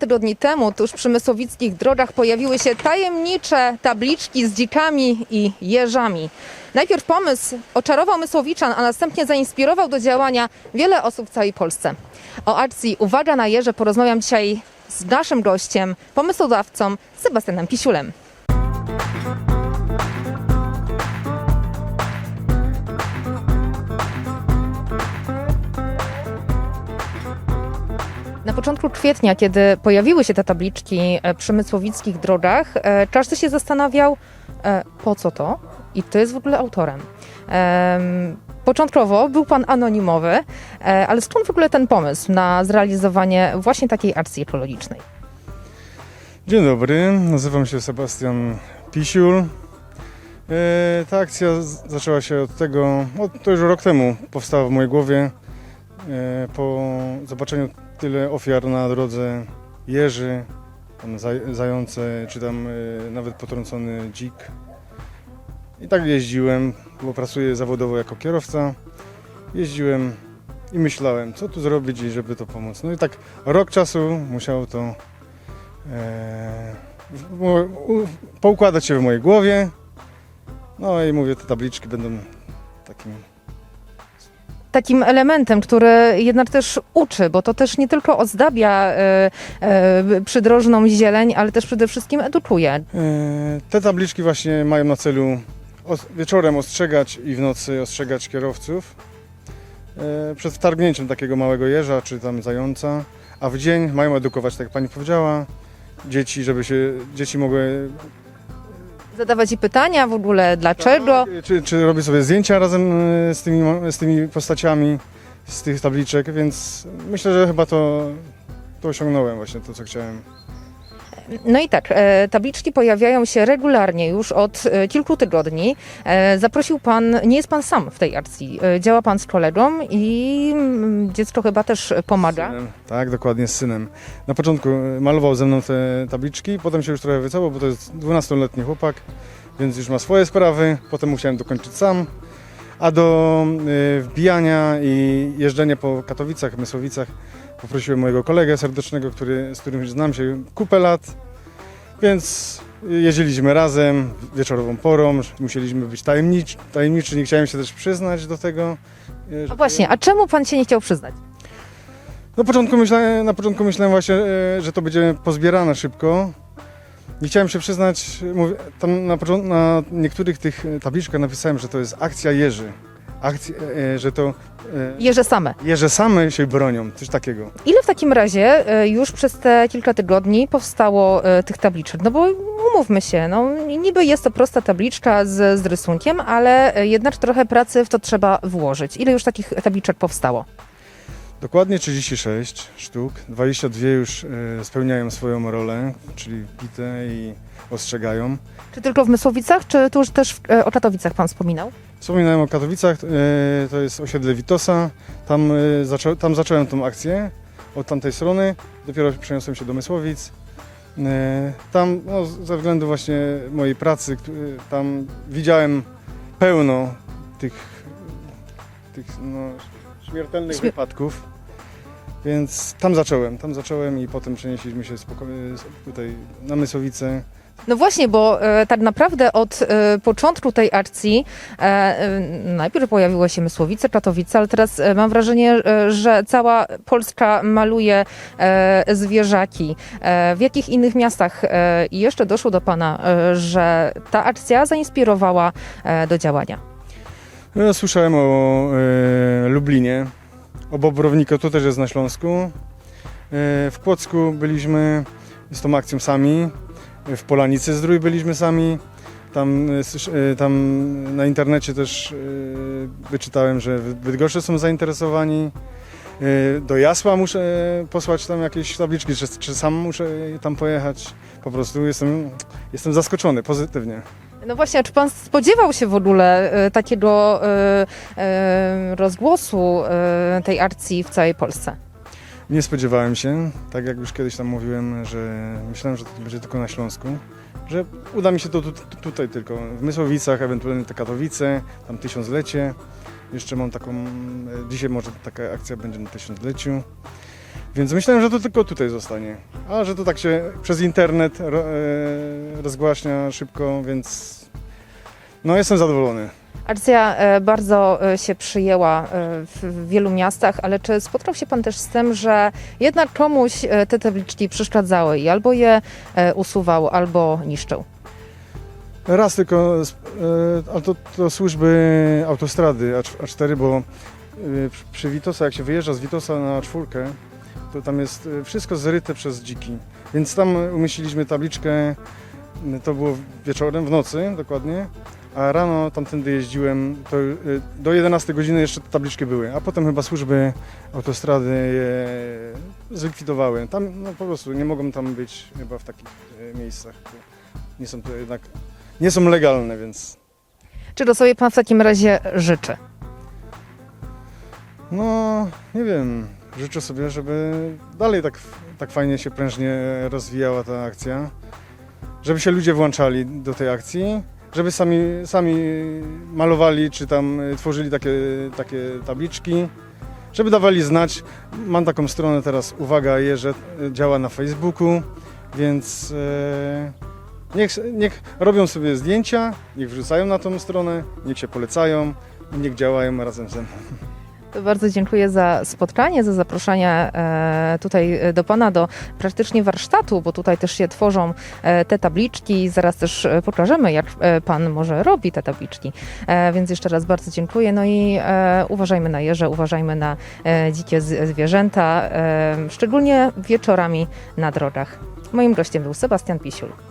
tygodni temu tuż przy mysłowickich drogach pojawiły się tajemnicze tabliczki z dzikami i jeżami. Najpierw pomysł oczarował mysłowiczan, a następnie zainspirował do działania wiele osób w całej Polsce. O akcji Uwaga na jeże porozmawiam dzisiaj z naszym gościem, pomysłodawcą Sebastianem Pisiulem. Na początku kwietnia, kiedy pojawiły się te tabliczki e, przy mysłowickich drogach, e, każdy się zastanawiał, e, po co to i kto jest w ogóle autorem. Em, Początkowo był pan anonimowy, e, ale skąd w ogóle ten pomysł na zrealizowanie właśnie takiej akcji ekologicznej? Dzień dobry, nazywam się Sebastian Pisiul. E, ta akcja zaczęła się od tego, od, to już rok temu powstała w mojej głowie. E, po zobaczeniu tyle ofiar na drodze jeży, tam zaj- zające, czy tam e, nawet potrącony dzik. I tak jeździłem, bo pracuję zawodowo jako kierowca. Jeździłem i myślałem, co tu zrobić, żeby to pomóc. No i tak rok czasu musiało to e, poukładać się w mojej głowie. No i mówię, te tabliczki będą takim. Takim elementem, który jednak też uczy, bo to też nie tylko ozdabia e, e, przydrożną zieleń, ale też przede wszystkim edukuje. E, te tabliczki właśnie mają na celu wieczorem ostrzegać i w nocy ostrzegać kierowców przed wtargnięciem takiego małego jeża czy tam zająca, a w dzień mają edukować, tak jak pani powiedziała, dzieci, żeby się dzieci mogły Zadawać i pytania w ogóle, dlaczego. Czy, czy robię sobie zdjęcia razem e, z tymi, z tymi postaciami z tych tabliczek, więc myślę, że chyba to, to osiągnąłem właśnie to, co chciałem. No i tak, e, tabliczki pojawiają się regularnie już od e, kilku tygodni. E, Zaprosił pan, nie jest pan sam w tej akcji, działa pan z kolegą i mm, dziecko chyba też pomaga. Synem. Tak, dokładnie z synem. Na początku malował ze mną te tabliczki, potem się już trochę wycofał, bo to jest 12-letni chłopak, więc już ma swoje sprawy. Potem musiałem dokończyć sam. A do wbijania i jeżdżenia po Katowicach, Mysłowicach poprosiłem mojego kolegę serdecznego, który, z którym znam się kupę lat. Więc jeździliśmy razem wieczorową porą, musieliśmy być tajemniczy, tajemniczy, nie chciałem się też przyznać do tego. e, A właśnie, a czemu pan się nie chciał przyznać? na początku myślałem, na początku myślałem właśnie, e, że to będzie pozbierane szybko. Nie chciałem się przyznać, mówię, tam na, na niektórych tych e, tabliczkach napisałem, że to jest akcja jeży. Akcja, e, że to e, Jeże same. jeże same się bronią, coś takiego. Ile w takim razie e, już przez te kilka tygodni powstało e, tych tabliczek? No bo umówmy się, no niby jest to prosta tabliczka z, z rysunkiem, ale e, jednak trochę pracy w to trzeba włożyć. Ile już takich tabliczek powstało? Dokładnie 36 sztuk, 22 już e, spełniają swoją rolę, czyli bite i ostrzegają. Czy tylko w Mysłowicach, czy tu już też w, e, o Katowicach pan wspominał? Wspominałem o Katowicach, e, to jest osiedle Witosa. Tam, zaczą, tam zacząłem tą akcję od tamtej strony. Dopiero przeniosłem się do Mysłowic. Tam no, ze względu właśnie mojej pracy, tam widziałem pełno tych, tych no, śmiertelnych Śmier- wypadków. Więc tam zacząłem, tam zacząłem i potem przenieśliśmy się tutaj na Mysłowice. No właśnie, bo e, tak naprawdę od e, początku tej akcji e, e, najpierw pojawiły się Mysłowice, Katowice, ale teraz e, mam wrażenie, e, że cała Polska maluje e, zwierzaki. E, w jakich innych miastach e, jeszcze doszło do Pana, e, że ta akcja zainspirowała e, do działania? Ja słyszałem o e, Lublinie, o Bobrowniku, to też jest na Śląsku. E, w Płocku byliśmy z tą akcją sami, e, w Polanicy Zdrój byliśmy sami. Tam, e, tam na internecie też wyczytałem, że Bydgoszczy są zainteresowani. Do Jasła muszę posłać tam jakieś tabliczki, czy, czy sam muszę tam pojechać. Po prostu jestem, jestem zaskoczony pozytywnie. No właśnie, a czy Pan spodziewał się w ogóle e, takiego e, e, rozgłosu tej akcji w całej Polsce? Nie spodziewałem się, tak jak już kiedyś tam mówiłem, że myślałem, że to będzie tylko na Śląsku, że uda mi się to tu, tu, tutaj tylko, w Mysłowicach, ewentualnie te Katowice, tam tysiąclecie. Jeszcze mam taką, dzisiaj może taka akcja będzie na tysiącleciu. Więc myślałem, że to tylko tutaj zostanie. A że to tak się przez internet ro, e, rozgłaśnia szybko, więc no jestem zadowolony. Akcja e, bardzo e, się przyjęła e, w w wielu miastach, ale czy spotkał się Pan też z tym, że jednak komuś e, te tabliczki przeszkadzały i albo je e, usuwał, albo niszczył? Raz tylko, e, ale to, to służby autostrady A- A4, bo e, przy- przy Witosa, jak się wyjeżdża z Witosa na czwórkę, to tam jest e, wszystko zryte przez dziki. Więc tam umieściliśmy tabliczkę, m, to było wieczorem, w nocy dokładnie, a rano tamtędy jeździłem, to e, do 11 godziny jeszcze te tabliczki były, a potem chyba służby autostrady je zlikwidowały. Tam no, po prostu nie mogą tam być chyba w takich e, miejscach. Nie są to jednak nie są legalne, więc Czego sobie Pan w takim razie życzy? no nie wiem. Życzę sobie, żeby dalej tak, tak fajnie się prężnie rozwijała ta akcja, żeby się ludzie włączali do tej akcji, żeby sami, sami malowali czy tam y, tworzyli takie, takie tabliczki, żeby dawali znać. Mam taką stronę teraz, uwaga, że działa na Facebooku, więc e, niech, niech robią sobie zdjęcia, niech wrzucają na tą stronę, niech się polecają, niech działają razem ze mną. Bardzo dziękuję za spotkanie, za zaproszenie e, tutaj e, do Pana do praktycznie warsztatu, bo tutaj też się tworzą e, te tabliczki. Zaraz też pokażemy, jak Pan może robi te tabliczki. Więc jeszcze raz bardzo dziękuję. No i uważajmy na jeże, uważajmy na dzikie zwierzęta, szczególnie wieczorami na drogach. Moim gościem był Sebastian Pisiul.